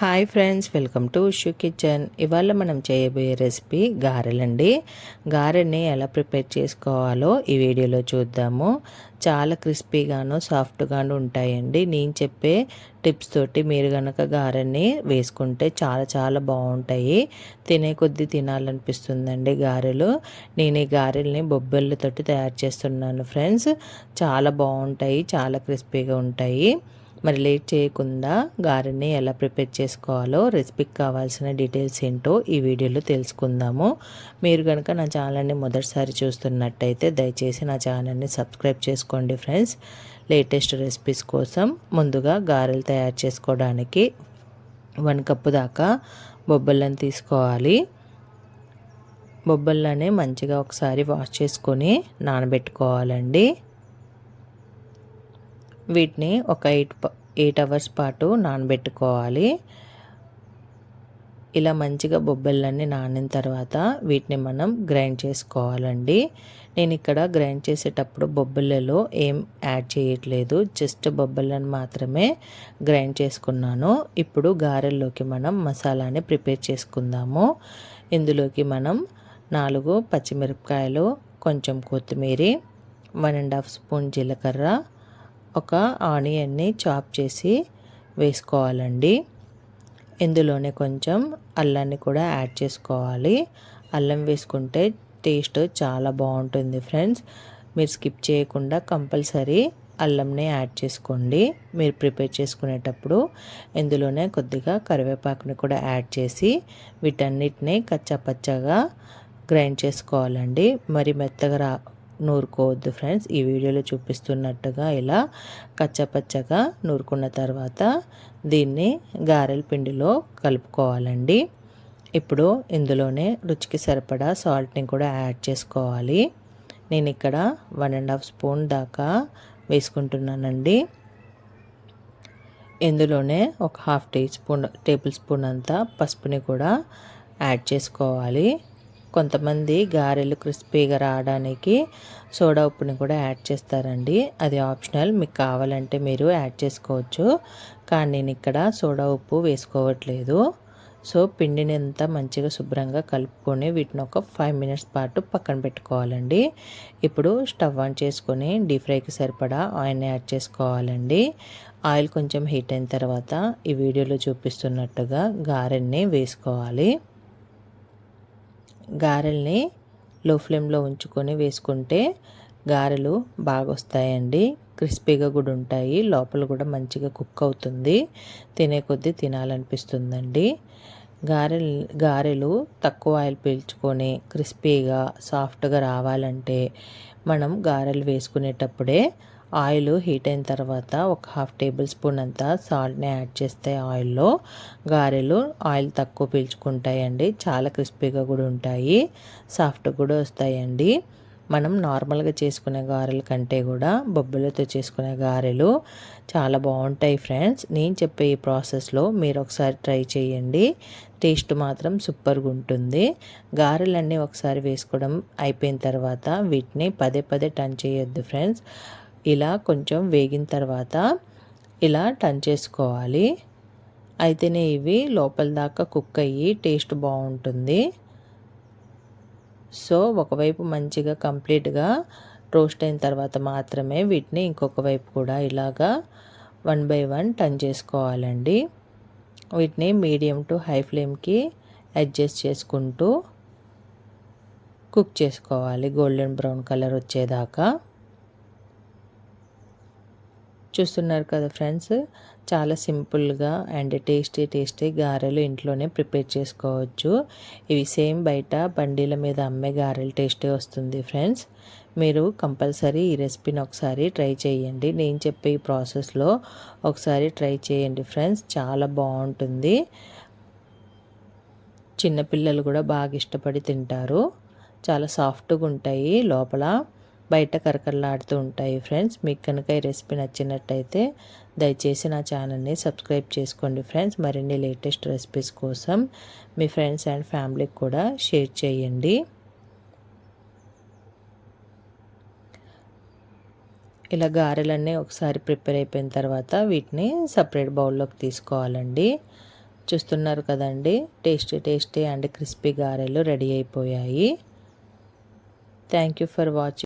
Hi friends welcome to Ushu kitchen. ఇవాళ మనం చేయబోయే రెసిపీ గారెలండి. గారెని ఎలా ప్రిపేర్ చేసుకోవాలో ఈ వీడియోలో చూద్దాము. చాలా క్రిస్పీగాను సాఫ్ట్గాను ఉంటాయండి. నేను చెప్పే టిప్స్ తోటి మీరు కనుక గారెని వేసుకుంటే చాలా చాలా బాగుంటాయి. తినే కొద్దీ తినాలనిపిస్తుందండి గారెలు. నేను ఈ గారెల్ని బొబ్బెళ్ళతోటి తయారు చేస్తున్నాను ఫ్రెండ్స్. చాలా బాగుంటాయి చాలా క్రిస్పీగా ఉంటాయి. మరి లేట్ చేయకుండా గారెని ఎలా ప్రిపేర్ చేసుకోవాలో రెసిపీకి కావాల్సిన డీటెయిల్స్ ఏంటో ఈ వీడియోలో తెలుసుకుందాము. మీరు కనుక నా ఛానల్ని మొదటిసారి చూస్తున్నట్టయితే దయచేసి నా ఛానల్ని సబ్స్క్రైబ్ చేసుకోండి ఫ్రెండ్స్. లేటెస్ట్ రెసిపీస్ కోసం ముందుగా గారెలు తయారు చేసుకోవడానికి వన్ కప్పు దాకా బొబ్బళ్ళని తీసుకోవాలి. బొబ్బళ్ళని మంచిగా ఒకసారి వాష్ చేసుకొని నానబెట్టుకోవాలండి. వీటిని ఒక ఎయిట్ ఎయిట్ అవర్స్ పాటు నానబెట్టుకోవాలి. ఇలా మంచిగా బొబ్బెళ్ళన్నీ నానిన తర్వాత వీటిని మనం గ్రైండ్ చేసుకోవాలండి. నేను ఇక్కడ గ్రైండ్ చేసేటప్పుడు బొబ్బెలలో ఏం యాడ్ చేయట్లేదు. జస్ట్ బొబ్బెలను మాత్రమే గ్రైండ్ చేసుకున్నాను. ఇప్పుడు గారెల్లోకి మనం మసాలాని ప్రిపేర్ చేసుకుందాము. ఇందులోకి మనం నాలుగు పచ్చిమిరపకాయలు కొంచెం కొత్తిమీర వన్ అండ్ హాఫ్ స్పూన్ జీలకర్ర ఒక ఆనియన్ని చాప్ చేసి వేసుకోవాలండి. ఇందులోనే కొంచెం అల్లాన్ని కూడా యాడ్ చేసుకోవాలి. అల్లం వేసుకుంటే టేస్ట్ చాలా బాగుంటుంది ఫ్రెండ్స్. మీరు స్కిప్ చేయకుండా కంపల్సరీ అల్లంని యాడ్ చేసుకోండి. మీరు ప్రిపేర్ చేసుకునేటప్పుడు ఇందులోనే కొద్దిగా కరివేపాకుని కూడా యాడ్ చేసి వీటన్నిటిని కచ్చాపచ్చగా గ్రైండ్ చేసుకోవాలండి. మరి మెత్తగా రా నూరుకోవద్దు ఫ్రెండ్స్. ఈ వీడియోలో చూపిస్తున్నట్టుగా ఇలా కచ్చపచ్చగా నూరుకున్న తర్వాత దీన్ని గారెల పిండిలో కలుపుకోవాలండి. ఇప్పుడు ఇందులోనే రుచికి సరిపడా సాల్ట్ని కూడా యాడ్ చేసుకోవాలి. నేను ఇక్కడ వన్ అండ్ హాఫ్ స్పూన్ దాకా వేసుకుంటున్నానండి. ఇందులోనే ఒక half teaspoon tablespoon అంతా పసుపుని కూడా యాడ్ చేసుకోవాలి. కొంతమంది గారెలు క్రిస్పీగా రావడానికి సోడా ఉప్పుని కూడా యాడ్ చేస్తారండి. అది ఆప్షనల్. మీకు కావాలంటే మీరు యాడ్ చేసుకోవచ్చు. కానీ నేను ఇక్కడ సోడా ఉప్పు వేసుకోవట్లేదు. సో పిండిని అంతా మంచిగా శుభ్రంగా కలుపుకొని వీటిని ఒక ఫైవ్ మినిట్స్ పాటు పక్కన పెట్టుకోవాలండి. ఇప్పుడు స్టవ్ ఆన్ చేసుకొని డీప్ ఫ్రైకి సరిపడా ఆయిల్ని యాడ్ చేసుకోవాలండి. ఆయిల్ కొంచెం హీట్ అయిన తర్వాత ఈ వీడియోలో చూపిస్తున్నట్టుగా గారెన్ని వేసుకోవాలి. గారెల్ని లో ఫ్లేమ్లో ఉంచుకొని వేసుకుంటే గారెలు బాగా వస్తాయండి క్రిస్పీగా కూడా ఉంటాయి. లోపల కూడా మంచిగా కుక్ అవుతుంది. తినే కొద్దీ తినాలనిపిస్తుందండి. గారెలు గారెలు తక్కువ ఆయిల్ పీల్చుకొని క్రిస్పీగా సాఫ్ట్గా రావాలంటే మనం గారెలు వేసుకునేటప్పుడే ఆయిల్ హీట్ అయిన తర్వాత ఒక హాఫ్ టేబుల్ స్పూన్ అంతా సాల్ట్ని యాడ్ చేస్తే ఆయిల్లో గారెలు ఆయిల్ తక్కువ పీల్చుకుంటాయండి. చాలా క్రిస్పీగా కూడా ఉంటాయి. సాఫ్ట్ కూడా వస్తాయండి. మనం నార్మల్గా చేసుకునే గారెల కంటే కూడా బొబ్బలతో చేసుకునే గారెలు చాలా బాగుంటాయి ఫ్రెండ్స్. నేను చెప్పే ఈ ప్రాసెస్లో మీరు ఒకసారి ట్రై చేయండి. టేస్ట్ మాత్రం సూపర్గా ఉంటుంది. గారెలన్నీ ఒకసారి వేసుకోవడం అయిపోయిన తర్వాత వీటిని పదే పదే టర్న్ చేయొద్దు ఫ్రెండ్స్. ఇలా కొంచెం వేగిన తర్వాత ఇలా టర్న్ చేసుకోవాలి. అయితేనే ఇవి లోపల దాకా కుక్ అయ్యి టేస్ట్ బాగుంటుంది. సో ఒకవైపు మంచిగా కంప్లీట్గా రోస్ట్ అయిన తర్వాత మాత్రమే వీటిని ఇంకొక వైపు కూడా ఇలాగా వన్ బై వన్ టర్న్ చేసుకోవాలండి. వీటిని మీడియం టు హై ఫ్లేమ్కి అడ్జస్ట్ చేసుకుంటూ కుక్ చేసుకోవాలి. గోల్డెన్ బ్రౌన్ కలర్ వచ్చేదాకా. చూస్తున్నారు కదా ఫ్రెండ్స్. చాలా సింపుల్గా అండ్ టేస్టీ టేస్టీ గారెలు ఇంట్లోనే ప్రిపేర్ చేసుకోవచ్చు. ఇవి సేమ్ బయట బండీల మీద అమ్మే గారెలు టేస్టీ వస్తుంది ఫ్రెండ్స్. మీరు కంపల్సరీ ఈ రెసిపీని ఒకసారి ట్రై చేయండి. నేను చెప్పే ఈ ప్రాసెస్లో ఒకసారి ట్రై చేయండి ఫ్రెండ్స్. చాలా బాగుంటుంది. చిన్నపిల్లలు కూడా బాగా ఇష్టపడి తింటారు. చాలా సాఫ్ట్గా ఉంటాయి లోపల. బయట కరకరలాడుతూ ఉంటాయి ఫ్రెండ్స్. మీకు కనుక ఈ రెసిపీ నచ్చినట్టయితే దయచేసి నా ఛానల్ని సబ్స్క్రైబ్ చేసుకోండి ఫ్రెండ్స్. మరిన్ని లేటెస్ట్ రెసిపీస్ కోసం మీ ఫ్రెండ్స్ అండ్ ఫ్యామిలీకి కూడా షేర్ చేయండి. ఇలా గారెలన్నీ ఒకసారి ప్రిపేర్ అయిపోయిన తర్వాత వీటిని సపరేట్ బౌల్లోకి తీసుకోవాలండి. చూస్తున్నారు కదండి టేస్టీ టేస్టీ అండ్ క్రిస్పీ గారెలు రెడీ అయిపోయాయి. Thank you for watching